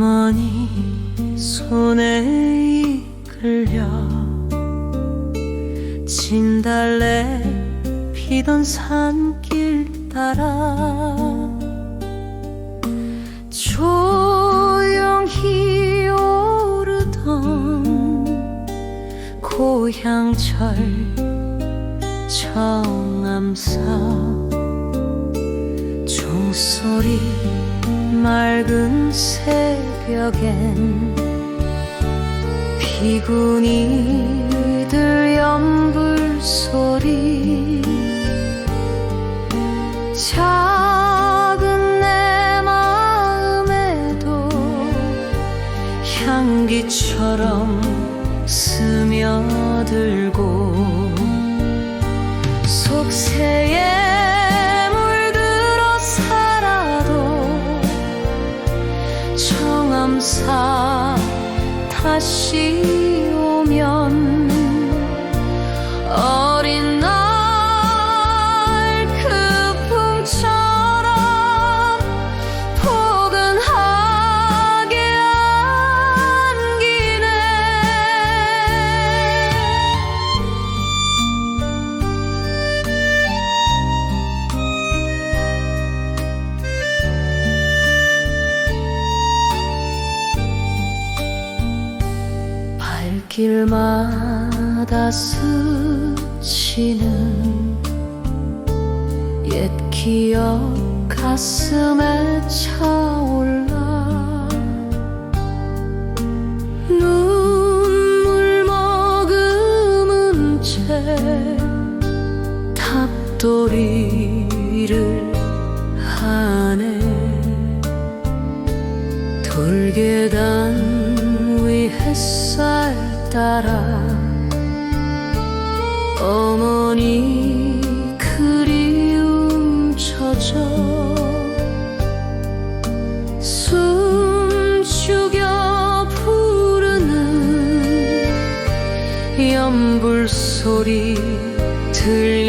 어머니 손에 이끌려 진달래 피던 산길 따라 조용히 오르던 고향철 정암사 종소리 맑은 새벽엔 비구니들 연불 소리. 작은 내 마음에도 향기처럼 스며들 다시 길마다 스치는 옛 기억 가슴에 차올라. 눈물 머금은 채 탑돌이를 하네. 돌계단 따라 어머니 그리움 젖어 숨 죽여 부르는 연불 소리 들